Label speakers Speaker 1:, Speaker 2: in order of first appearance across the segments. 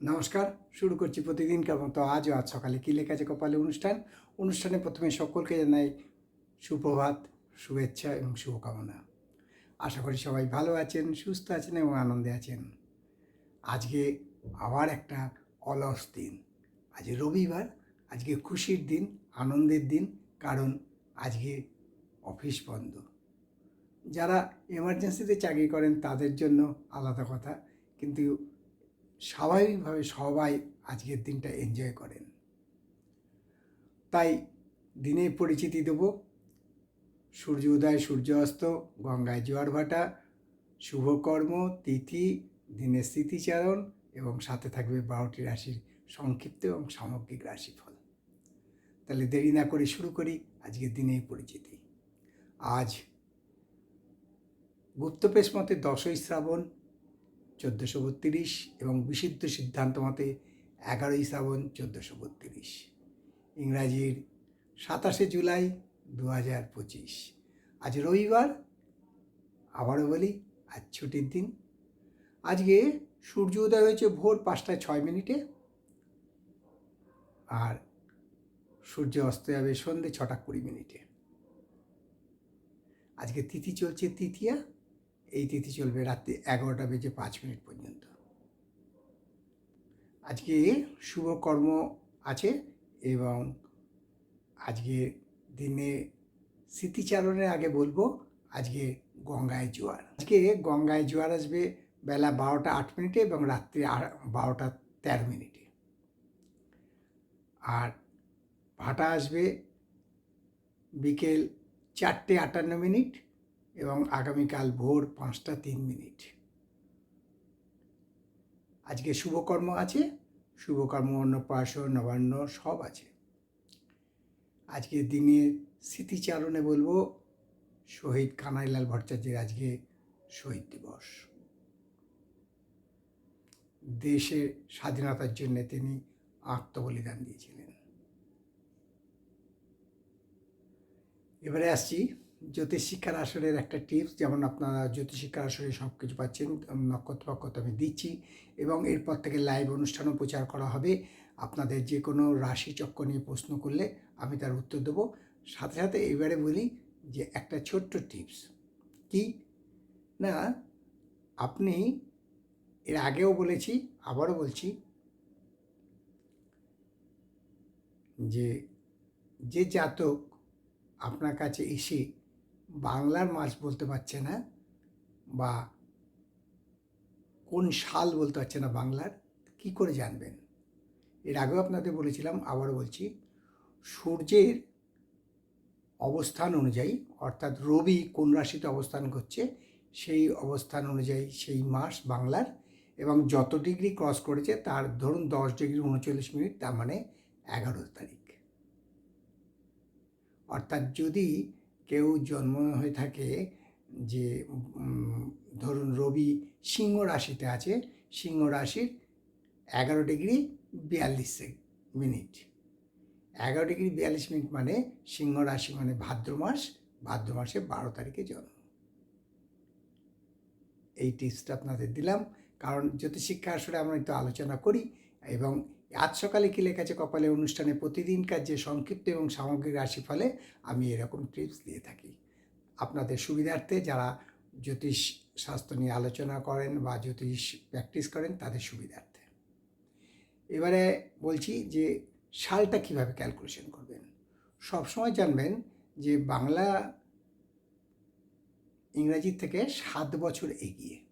Speaker 1: নমস্কার, শুরু করছি প্রতিদিন প্রতিদিনকার মতো আজও আজ সকালে কী লেখা আছে কপালে অনুষ্ঠান? অনুষ্ঠানে প্রথমে সকলকে জানাই সুপ্রভাত, শুভেচ্ছা এবং শুভকামনা। আশা করি সবাই ভালো আছেন, সুস্থ আছেন এবং আনন্দে আছেন। আজকে আবার একটা অলস দিন। আজ রবিবার, আজকে খুশির দিন, আনন্দের দিন, কারণ আজকে অফিস বন্ধ। যারা এমার্জেন্সিতে চাকরি করেন তাদের জন্য আলাদা কথা, কিন্তু স্বাভাবিকভাবে সবাই আজকের দিনটা এনজয় করেন। তাই দিনে পরিচিতি দেব। সূর্য উদয়, সূর্য অস্ত, গঙ্গায় জোয়ার ভাটা শুভকর্ম তিথি, দিনের স্মৃতিচারণ এবং সাথে থাকবে বারোটি রাশির সংক্ষিপ্ত এবং সামগ্রিক রাশিফল। তাহলে দেরি না করে শুরু করি আজকের দিনের পরিচিতি। আজ গুপ্তপেশ মতে দশই শ্রাবণ চোদ্দোশো বত্রিশ এবং বিশুদ্ধ সিদ্ধান্ত মতে এগারোই শ্রাবণ চোদ্দোশো বত্রিশ। ইংরাজির সাতাশে জুলাই দু হাজার পঁচিশ। আজ রবিবার, আবারও বলি, আজ ছুটির দিন। আজকে সূর্য উদয় হয়েছে ভোর পাঁচটায় ছয় মিনিটে। আর সূর্য অস্ত যাবে সন্ধে ছটা কুড়ি মিনিটে। আজকে তিথি চলছে তৃতীয়া এই তিথি চলবে রাত্রি এগারোটা বেজে পাঁচ মিনিট পর্যন্ত। আজকে শুভ কর্ম আছে এবং আজকে দিনে স্মৃতিচারণের আগে বলব, আজকে গঙ্গায় জোয়ার। আজকে গঙ্গায় জোয়ার আসবে বেলা বারোটা আট মিনিটে এবং রাত্রি বারোটা তেরো মিনিটে। আর ভাটা আসবে বিকেল চারটে আটান্ন মিনিট এবং আগামীকাল ভোর পাঁচটা তিন মিনিট। আজকে শুভকর্ম আছে, শুভকর্ম, অন্নপ্রাশন, নবান্ন, সব আছে। আজকে দিনের স্মৃতিচারণে বলব, শহীদ কানাইলাল ভট্টাচার্যের আজকে শহীদ দিবস। দেশের স্বাধীনতার জন্য তিনি আত্মবলিদান দিয়েছিলেন। এবারে আসছি জ্যোতিষশিক্ষার আসরের একটা টিপস যেমন আপনারা জ্যোতিষশিক্ষার আসরে সব কিছু পাচ্ছেন নক্ষত্র নক্ষত্র আমি দিচ্ছি এবং এরপর থেকে লাইভ অনুষ্ঠানও প্রচার করা হবে। আপনাদের যে কোনো রাশি চক্র নিয়ে প্রশ্ন করলে আমি তার উত্তর দেবো। সাথে সাথে এবারে বলি যে একটা ছোট্ট টিপস কি? না, আপনি এর আগেও বলেছি, আবারও বলছি যে যে জাতক আপনার কাছে এসে বাংলার মাস বলতে পারছে না বা কোন সাল বলতে পারছে না বাংলার, কি করে জানবেন? এর আগেও আপনাদের বলেছিলাম আবার বলছি, সূর্যের অবস্থান অনুযায়ী, অর্থাৎ রবি কোন রাশিতে অবস্থান করছে, সেই অবস্থান অনুযায়ী সেই মাস বাংলার এবং যত ডিগ্রি ক্রস করেছে তার ধরুন দশ ডিগ্রি উনচল্লিশ মিনিট, তার মানে এগারো তারিখ। অর্থাৎ যদি কেউ জন্ম হয়ে থাকে যে ধরুন রবি সিংহ রাশিতে আছে, সিংহ রাশির এগারো ডিগ্রি বিয়াল্লিশ মিনিট। এগারো ডিগ্রি বিয়াল্লিশ মিনিট মানে সিংহ রাশি মানে ভাদ্র মাস, ভাদ্র মাসে বারো তারিখে জন্ম। এই টিপসটা আপনাদের দিলাম। কারণ জ্যোতিষিক্ষা আসলে আমরা একটু আলোচনা করি এবং আজ সকালে কী লেখা আছে কপালে অনুষ্ঠানে প্রতিদিনকার যে সংক্ষিপ্ত এবং সামগ্রিক রাশিফলে আমি এরকম টিপস দিয়ে থাকি। আপনাদের সুবিধার্থে যারা জ্যোতিষ স্বাস্থ্য নিয়ে আলোচনা করেন বা জ্যোতিষ প্র্যাকটিস করেন, তাদের সুবিধার্থে। এবারে বলছি যে সালটা কীভাবে ক্যালকুলেশন করবেন? সবসময় জানবেন যে বাংলা ইংরাজি থেকে সাত বছর এগিয়ে।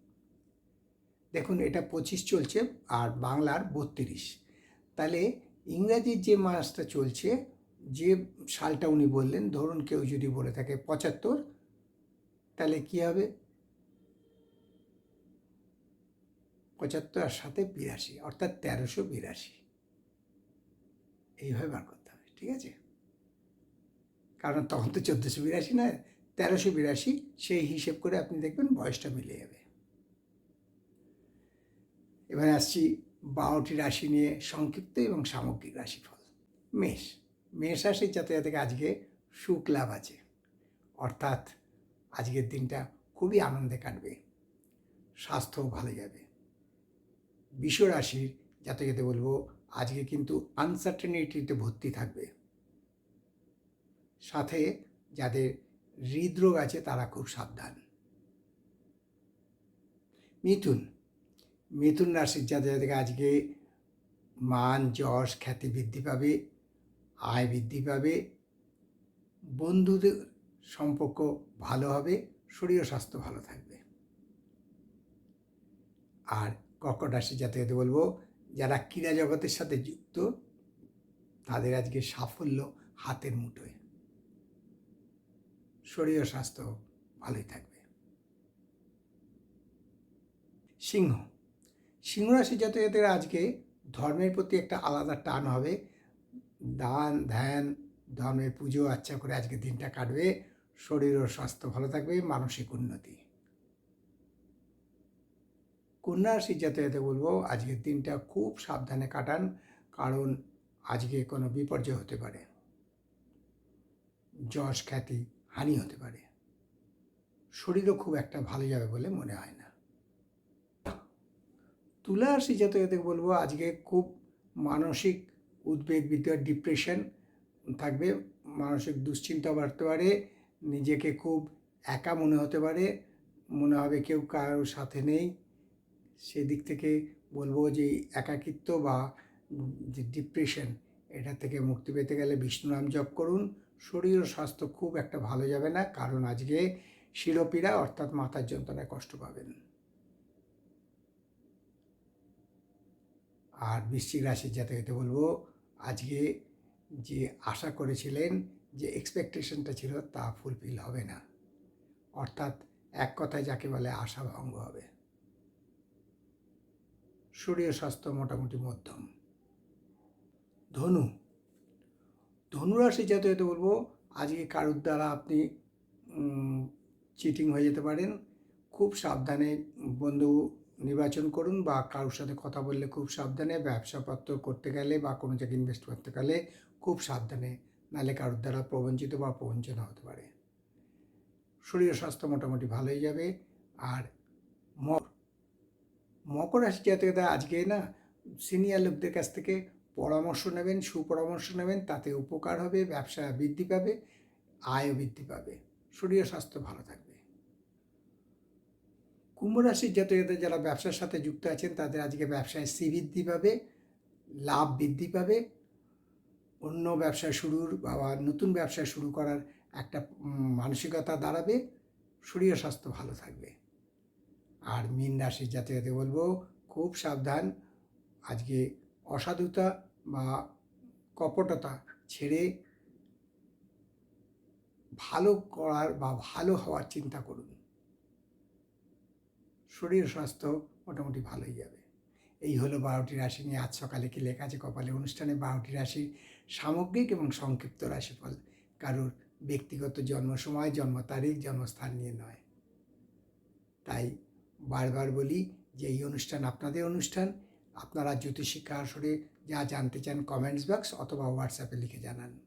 Speaker 1: দেখুন, এটা পঁচিশ চলছে আর বাংলার বত্রিশ। তাহলে ইংরাজির যে মাসটা চলছে, যে সালটা উনি বললেন, ধরুন কেউ যদি বলে থাকে পঁচাত্তর, তাহলে কী হবে? পঁচাত্তর আর সাথে বিরাশি, অর্থাৎ তেরোশো বিরাশি। এইভাবে বার করতে হবে, ঠিক আছে? কারণ তখন তো চোদ্দোশো বিরাশি নয় তেরোশো বিরাশি, সেই হিসেব করে আপনি দেখবেন বয়সটা মিলে যাবে। এবারে আসছি বারোটি রাশি নিয়ে সংক্ষিপ্ত এবং সামগ্রিক রাশিফল। মেষ। মেষ রাশির যাতে আজকে সুখ লাভ আছে। অর্থাৎ আজকের দিনটা খুবই আনন্দে কাটবে। স্বাস্থ্যও ভালো যাবে। বিশ্ব রাশির যাতে বলব, আজকে কিন্তু আনসার্টেনিটিতে ভর্তি থাকবে। সাথে যাদের হৃদরোগ আছে তারা খুব সাবধান। মিথুন। মিথুন রাশির যাদের আজকে মান, যশ, খ্যাতি বৃদ্ধি পাবে, আয় বৃদ্ধি পাবে, বন্ধুদের সম্পর্ক ভালো হবে, শরীর স্বাস্থ্য ভালো থাকবে। আর কর্কট রাশি যাতে যাতে বলব, যারা ক্রীড়া জগতের সাথে যুক্ত, তাদের আজকে সাফল্য হাতের মুঠোয়। শরীর স্বাস্থ্য ভালোই থাকবে। সিংহ সিংহ রাশি জাতকদের আজকে ধর্মের প্রতি একটা আলাদা টান হবে। দান, ধ্যান, ধর্মের পুজো আচ্ছা করে আজকে দিনটা কাটবে। শরীর ও স্বাস্থ্য ভালো থাকবে, মানসিক উন্নতি। কন্যা রাশির জাতকদের বলব, আজকের দিনটা খুব সাবধানে কাটান, কারণ আজকে কোনো বিপর্যয় হতে পারে। যশ, খ্যাতি, হানি হতে পারে। শরীরও খুব একটা ভালো যাবে বলে মনে হয় না। তুলা রাশি জাতকদের বলব আজকে খুব মানসিক উদ্বেগ বিদ্বেগ ডিপ্রেশন থাকবে। মানসিক দুশ্চিন্তা বাড়তে পারে, নিজেকে খুব একা মনে হতে পারে, মনে হবে কেউ কারোর সাথে নেই। সেদিক থেকে বলব যে একাকিত্ব বা যে ডিপ্রেশন এটা থেকে মুক্তি পেতে গেলে বিষ্ণু নাম জপ করুন। শরীর ও স্বাস্থ্য খুব একটা ভালো যাবে না, কারণ আজকে শিরোপীড়া অর্থাৎ মাথার যন্ত্রণায় কষ্ট পাবেন। আর বৃশ্চিক রাশির জাতকতে বলব, আজকে যে আশা করেছিলেন যে এক্সপেকটেশনটা ছিল তা ফুলফিল হবে না। অর্থাৎ এক কথায় যাকে বলে আশা ভঙ্গ হবে। শরীর স্বাস্থ্য মোটামুটি মধ্যম। ধনু ধনুরাশি জাতকতে বলব, আজকে কারুর দ্বারা আপনি চিটিং হয়ে যেতে পারেন। খুব সাবধানে বন্ধু নির্বাচন করুন বা কারোর সাথে কথা বললে খুব সাবধানে, ব্যবসাপত্র করতে গেলে বা কোনো জায়গায় ইনভেস্ট করতে গেলে খুব সাবধানে। নাহলে কারোর দ্বারা প্রবঞ্চিত বা প্রবঞ্চনা হতে পারে। শরীর স্বাস্থ্য মোটামুটি ভালোই যাবে। আর মকর রাশি জাতকরা আজকে না সিনিয়র লোকদের কাছ থেকে পরামর্শ নেবেন, সুপরামর্শ নেবেন, তাতে উপকার হবে, ব্যবসা বৃদ্ধি পাবে, আয়ও বৃদ্ধি পাবে। শরীর স্বাস্থ্য ভালো থাকবে। কুম্ভ রাশির জাতকদের যারা ব্যবসার সাথে যুক্ত আছেন, তাদের আজকে ব্যবসায় সি বৃদ্ধি পাবে, লাভ বৃদ্ধি পাবে। অন্য ব্যবসা শুরুর বা নতুন ব্যবসা শুরু করার একটা মানসিকতা দাঁড়াবে, শরীর স্বাস্থ্য ভালো থাকবে। আর মীন রাশির জাতকতে বলব, খুব সাবধান, আজকে অসাধুতা বা কপটতা ছেড়ে ভালো করার বা ভালো হওয়ার চিন্তা করুন। শরীর স্বাস্থ্য মোটামুটি ভালোই যাবে। এই হলো বারোটি রাশি নিয়ে আজ সকালে কি লেখা আছে কপালে? অনুষ্ঠানে বারোটি রাশির সামগ্রিক এবং সংক্ষিপ্ত রাশিফল। কারোর ব্যক্তিগত জন্ম সময় জন্ম তারিখ জন্মস্থান নিয়ে নয়। তাই বারবার বলি যে এই অনুষ্ঠান আপনাদের অনুষ্ঠান। আপনারা জ্যোতিষিক্ষা আসরে যা জানতে চান কমেন্টস বক্স অথবা হোয়াটসঅ্যাপে লিখে জানান।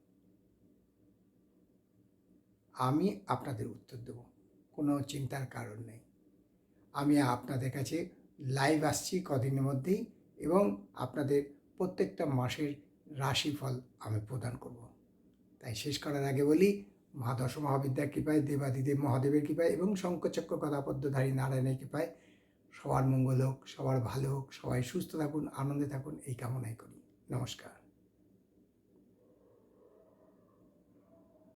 Speaker 1: আমি আপনাদের উত্তর দেব। কোনো চিন্তার কারণ নেই। আমি আপনাদের কাছে লাইভ আসছি কদিনের মধ্যেই এবং আপনাদের প্রত্যেকটা মাসের রাশিফল আমি প্রদান করব। তাই শেষ করার আগে বলি, মা দশ মহাবিদ্যার কৃপায়, দেবাদিদেব মহাদেবের কৃপায় এবং শঙ্কচক্র কথাপদ্মধারী নারায়ণের কৃপায় সবার মঙ্গল হোক, সবার ভালো হোক, সবাই সুস্থ থাকুন, আনন্দে থাকুন, এই কামনাই করি। নমস্কার।